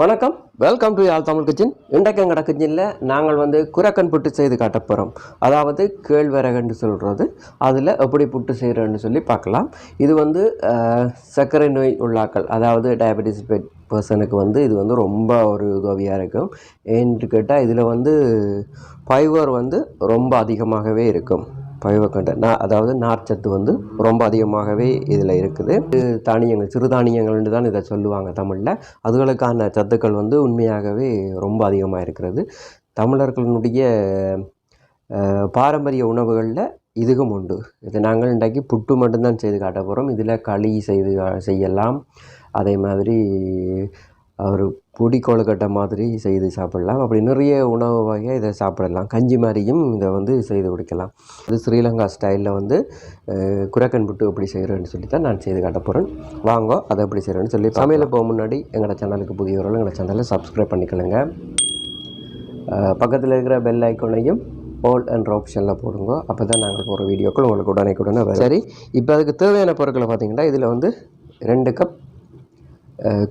வணக்கம். Welcome to Yarl Tamil kitchen இன்றைக்கு எங்கட கிச்சனில் நாங்கள் வந்து குரக்கன் புட்டு செய்து காட்ட போகிறோம் அதாவது கேழ்வரகுன்னு சொல்கிறது அதில் எப்படி புட்டு செய்கிறோன்னு சொல்லி பார்க்கலாம். இது வந்து சர்க்கரை நோய் உள்ளாக்கள் அதாவது டயபெட்டிஸ் பர்சனுக்கு வந்து இது வந்து ரொம்ப ஒரு உதவியாக இருக்கும். ஏன்னு கேட்டால் இதில் வந்து ஃபைபர் வந்து ரொம்ப அதிகமாகவே இருக்கும். ஃபைபர் நா அதாவது நார்ச்சத்து வந்து ரொம்ப அதிகமாகவே இதில் இருக்குது. இது தானியங்கள் சிறுதானியங்கள்னு தான் இதை சொல்லுவாங்க தமிழில். அதுகளுக்கான சத்துக்கள் வந்து உண்மையாகவே ரொம்ப அதிகமாக இருக்கிறது. தமிழர்களுடைய பாரம்பரிய உணவுகளில் இதுவும் உண்டு. இது நாங்கள் இன்றைக்கு புட்டு மட்டும்தான் செய்து காட்ட போகிறோம் இதில் களி செய்து செய்யலாம். அதே மாதிரி ஒரு பொடி கொழுக்கட்டை மாதிரி செய்து சாப்பிடலாம். அப்படி நிறைய உணவு வகையாக இதை சாப்பிடலாம். கஞ்சி மாதிரியும் இதை வந்து செய்து குடிக்கலாம். இது ஸ்ரீலங்கா ஸ்டைலில் வந்து குரக்கன் புட்டு எப்படி செய்கிறேன்னு சொல்லி தான் நான் செய்து காட்ட போகிறேன் வாங்க அதை எப்படி செய்கிறேன்னு சொல்லி சமையல் போக முன்னாடி எங்களோட சேனலுக்கு புதியவர்கள் எங்களோட சேனலை சப்ஸ்கிரைப் பண்ணிக்கலுங்க பக்கத்தில் இருக்கிற பெல் ஐக்கோனையும் ஆல் என்ற ஆப்ஷனில் போடுங்க. அப்போ தான் நாங்கள் போகிற வீடியோக்கள் உங்களுக்கு உடனே உடனே சரி இப்போ அதுக்கு தேவையான பொருட்களை பார்த்தீங்கன்னா இதில் வந்து ரெண்டு கப்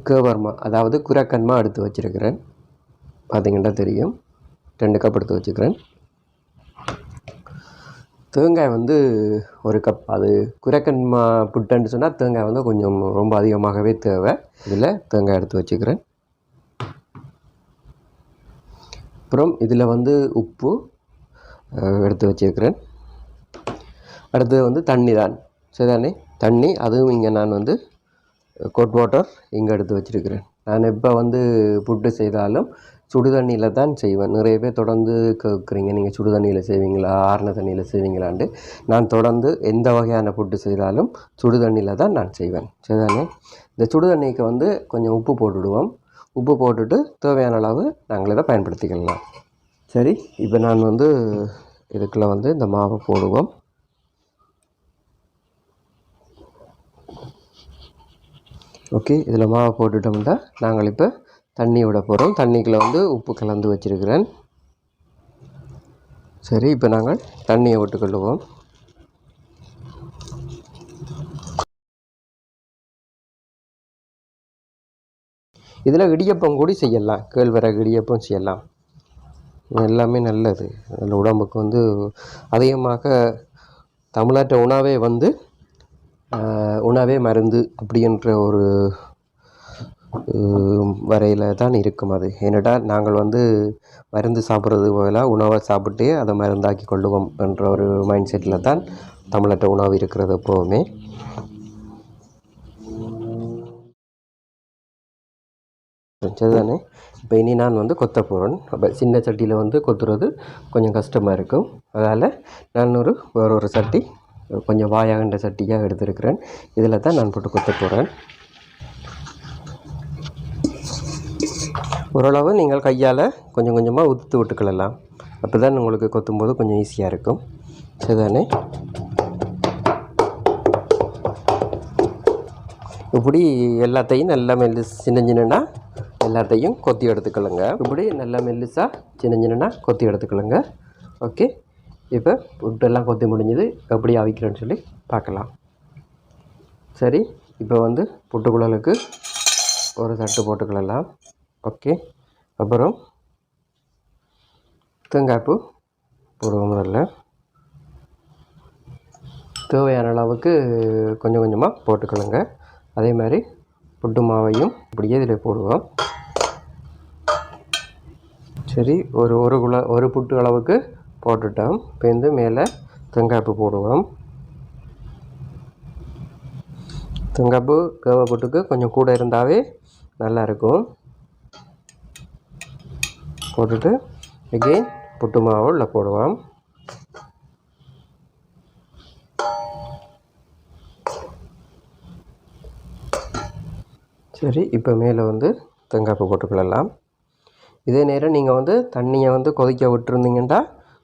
கேவர்மா அதாவது குரக்கன்மா எடுத்து வச்சுருக்கிறேன். பார்த்தீங்கன்னா தெரியும். ரெண்டு கப் எடுத்து வச்சுக்கிறேன் தேங்காய் வந்து ஒரு கப் அது குரக்கன்மா புட்டுன்னு சொன்னால் தேங்காய் வந்து கொஞ்சம் ரொம்ப அதிகமாகவே தேவை. இதில் தேங்காய் எடுத்து வச்சுக்கிறேன் அப்புறம் இதில் வந்து உப்பு எடுத்து வச்சுருக்கிறேன். அடுத்தது வந்து தண்ணி தான். சரிதானே? தண்ணி அதுவும் இங்கே நான் வந்து கோட் வாட்டர் இங்கே எடுத்து வச்சுருக்கிறேன். நான் இப்போ வந்து புட்டு செய்தாலும் சுடு தண்ணியில் தான் செய்வேன். நிறைய பேர் தொடர்ந்து கேட்குறீங்க நீங்கள் சுடு தண்ணியில் செய்வீங்களா? ஆறுன தண்ணியில் செய்வீங்களான்ட்டு. நான் தொடர்ந்து எந்த வகையான புட்டு செய்தாலும் சுடு தண்ணியில் தான் நான் செய்வேன். சரிதானே? இந்த சுடு தண்ணிக்கு வந்து கொஞ்சம் உப்பு போட்டுடுவோம். உப்பு போட்டுட்டு தேவையான அளவு நாங்கள் இதை பயன்படுத்திக்கலாம். சரி இப்போ நான் வந்து இதுக்குள்ளே வந்து இந்த மாவை போடுவோம். ஓகே இதில் மாவை போட்டுட்டோம்னா நாங்கள் இப்போ தண்ணி விட போகிறோம் தண்ணிக்குள்ளே வந்து உப்பு கலந்து வச்சிருக்கிறேன். சரி இப்போ நாங்கள் தண்ணியை விட்டுக்கொள்ளுவோம். இதில் இடியப்பம் கூட செய்யலாம். கேழ்வரகு இடியப்பம் செய்யலாம். எல்லாமே நல்லது. அதில் உடம்புக்கு வந்து அதிகமாக தமிழ்நாட்டு உணவே வந்து உணவே மருந்து அப்படின்ற ஒரு வரையில் தான் இருக்கும் அது. ஏன்னடா நாங்கள் வந்து மருந்து சாப்பிட்றது பதிலாக உணவை சாப்பிட்டு அதை மருந்தாக்கி கொள்ளுவோம் என்ற ஒரு மைண்ட் செட்டில் தான் தமிழ்நாட்டு உணவு இருக்கிறது எப்போவுமே. சரிதானே? இப்போ இனி நான் வந்து கொத்த போகிறேன் அப்போ சின்ன சட்டியில் வந்து கொத்துறது கொஞ்சம் கஷ்டமாக இருக்கும். அதால் நான் ஒரு வேற ஒரு சட்டி கொஞ்சம் வாயாகண்ட சட்டியாக எடுத்திருக்கிறேன். இதில் தான் நான் போட்டு கொத்த போகிறேன் ஓரளவு நீங்கள் கையால் கொஞ்சம் கொஞ்சமாக உதுத்து விட்டுக்கலாம் அப்போ தான் உங்களுக்கு கொத்தும்போது கொஞ்சம் ஈஸியாக இருக்கும். சரிதானே? இப்படி எல்லாத்தையும் நல்லா மெல்லு சின்ன சின்னனா எல்லாத்தையும் கொத்தி எடுத்துக்கலுங்க இப்படி நல்லா மெல்லுசாக சின்ன சின்னனா கொத்தி எடுத்துக்கலுங்க ஓகே? இப்போ புட்டெல்லாம் கொத்தி முடிஞ்சது. எப்படி அவிக்கிறேன்னு சொல்லி பார்க்கலாம். சரி இப்போ வந்து புட்டுக்குழலுக்கு ஒரு தட்டு போட்டுக்கலாம் ஓகே அப்புறம் தேங்காய்ப்பு போடுவோம் முதல்ல. தேவையான அளவுக்கு கொஞ்சம் கொஞ்சமாக போட்டுக்கணுங்க அதே மாதிரி புட்டு மாவையும் இப்படியே இதில் போடுவோம். சரி ஒரு ஒரு குள ஒரு புட்டு அளவுக்கு போட்டுட்டோம். பேருந்து மேலே தேங்காய்ப்பு போடுவோம். தேங்காய்ப்பு கேவப்பட்டுக்கு கொஞ்சம் கூட இருந்தாவே நல்லாயிருக்கும் போட்டுட்டு எகெயின் புட்டு மாவு உள்ள போடுவோம். சரி இப்போ மேலே வந்து தேங்காய்ப்பு போட்டுக்கொள்ளலாம். இதே நேரம் நீங்கள் வந்து தண்ணியை வந்து கொதிக்க விட்டுருந்தீங்கன்னா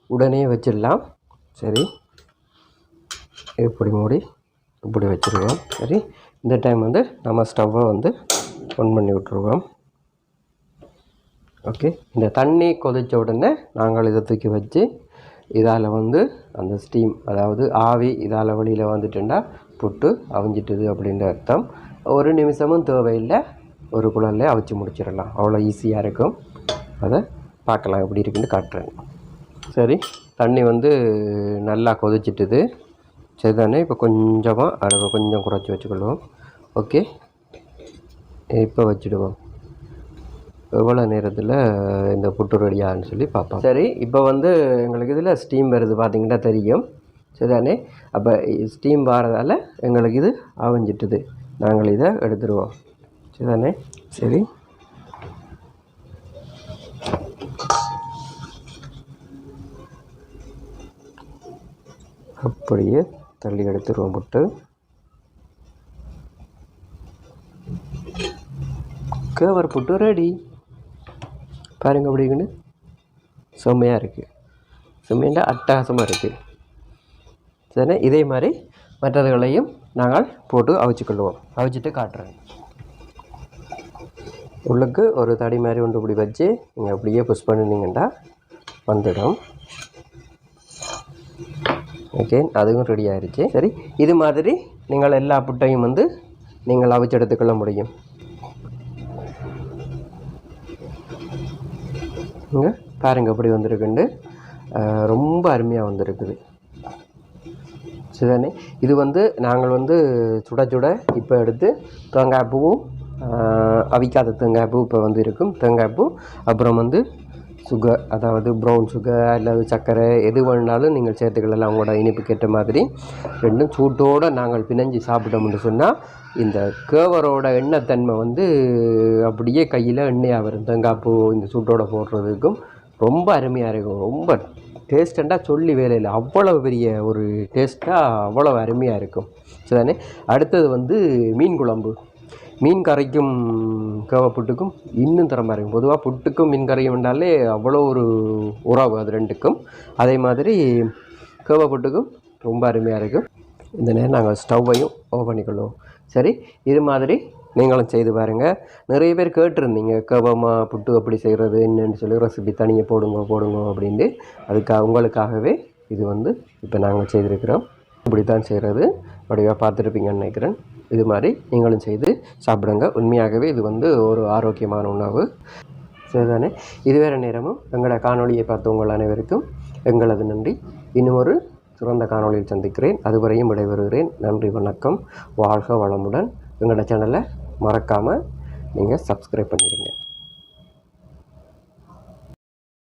உடனே வச்சிடலாம். சரி. இப்படி மூடி இப்படி வச்சுருவோம். சரி. இந்த டைம் வந்து நம்ம ஸ்டவ்வை வந்து ஆன் பண்ணி விட்ருவோம் ஓகே இந்த தண்ணி கொதித்த உடனே நாங்கள் இதை தூக்கி வச்சு இதால் வந்து அந்த ஸ்டீம் அதாவது ஆவி இதால் வழியில் வந்துட்டுண்டா புட்டு அவிஞ்சிட்டுது அப்படின்ற அர்த்தம். ஒரு நிமிஷமும் தேவையில்லை. ஒரு குழல்ல அவிச்சு முடிச்சிடலாம். அவ்வளோ ஈஸியாக இருக்கும். அதை பார்க்கலாம். எப்படி இருக்குன்னு காட்டுறேன். சரி தண்ணி வந்து நல்லா கொதிச்சிட்டுது. சரி தானே இப்போ கொஞ்சமாக அடுப்பை கொஞ்சம் குறைச்சி வச்சுக்கொள்வோம் ஓகே. இப்போ வச்சுடுவோம். எவ்வளோ நேரத்தில் இந்த புட்டு ரெடியான்னு சொல்லி பார்ப்போம். சரி இப்போ வந்து எங்களுக்கு இதில் ஸ்டீம் வருது பார்த்திங்கன்னா தெரியும். சரிதானே? அப்போ ஸ்டீம் வரதால் எங்களுக்கு இது அவிஞ்சிட்டுது. நாங்கள் இதை எடுத்துருவோம் சரிதானே? சரி. அப்படியே தள்ளி எடுத்துருவோம் புட்டு கேவர் புட்டு ரெடி பாருங்க அப்படிங்கன்னு செம்மையாக இருக்குது செம்மையாக அட்டகாசமாக இருக்குது சரி இதே மாதிரி மற்றதுகளையும் நாங்கள் போட்டு அவிச்சுக்கொள்வோம். அவிச்சிட்டு காட்டுறேன். உள்ளுக்கு ஒரு தடி மாதிரி ஒன்று இப்படி வச்சு நீங்கள் அப்படியே புஷ் பண்ணினீங்கன்னா வந்துடும். ஓகே அதுவும் ரெடி ஆயிருச்சு. சரி இது மாதிரி நீங்கள் எல்லா புட்டையும் வந்து நீங்கள் அவிச்செடுத்துக்கொள்ள முடியும். இங்கே எப்படி வந்திருக்குண்டு. ரொம்ப அருமையாக வந்திருக்குது. சரிதானே இது வந்து நாங்கள் வந்து சுட சுட இப்போ எடுத்து தேங்காய் பூவும் அவிக்காத தேங்காய் பூ இப்போ வந்து இருக்கும். தேங்காய் பூ அப்புறம் வந்து சுகர் அதாவது ப்ரௌன் சுகர் அல்லது சர்க்கரை எது வேணாலும் நீங்கள் சேர்த்துக்கலாம் உங்களோட இனிப்புக்கு ஏற்ற மாதிரி. ரெண்டும் சூட்டோடு நாங்கள் பிணைஞ்சு சாப்பிட்டோம்னு சொன்னால் இந்த கேவரோட எண்ணெய்த்தன்மை வந்து அப்படியே கையில் எண்ணெயாக வரும். தேங்காய் பூ இந்த சூட்டோட போடுறதுக்கும் ரொம்ப அருமையாக இருக்கும். ரொம்ப டேஸ்டண்டாக சொல்லி வேலையில் அவ்வளோ பெரிய ஒரு டேஸ்ட்டாக அவ்வளோ அருமையாக இருக்கும். சரிதானே? அடுத்தது வந்து மீன் குழம்பு. மீன் கறிக்கும் கேவ புட்டுக்கும் இன்னும் தரமாக இருக்கும். பொதுவாக புட்டுக்கும் மீன் கறியும் என்றாலே அவ்வளோ ஒரு உறவு அது ரெண்டுக்கும். அதே மாதிரி கேவப்புட்டுக்கும் ரொம்ப அருமையாக இருக்கும். இந்த நேரம் நாங்கள் ஸ்டவ்வையும் ஓ பண்ணிக்கொள்வோம். சரி இது மாதிரி நீங்களும் செய்து பாருங்கள் நிறைய பேர் கேட்டிருந்தீங்க கவமா புட்டு அப்படி செய்கிறது என்னன்னு சொல்லி ரெசிபி தனியாக போடுங்க போடுங்க அப்படின்ட்டு. அதுக்காக உங்களுக்காகவே இது வந்து இப்போ நாங்கள் செய்திருக்கிறோம். இப்படி தான் செய்கிறது வடிவாக பார்த்துருப்பீங்கன்னு நினைக்கிறேன். இது மாதிரி நீங்களும் செய்து சாப்பிடுங்க. உண்மையாகவே இது வந்து ஒரு ஆரோக்கியமான உணவு. சரிதானே? இதுவேற நேரமும் எங்களோட காணொளியை பார்த்த உங்கள் அனைவருக்கும் எங்களது நன்றி. இன்னும் ஒரு சிறந்த காணொலியில் சந்திக்கிறேன். அதுவரையும் விடைபெறுகிறேன். நன்றி வணக்கம். வாழ்க வளமுடன். எங்களோட சேனலை மறக்காமல் நீங்கள் சப்ஸ்கிரைப் பண்ணிடுங்க.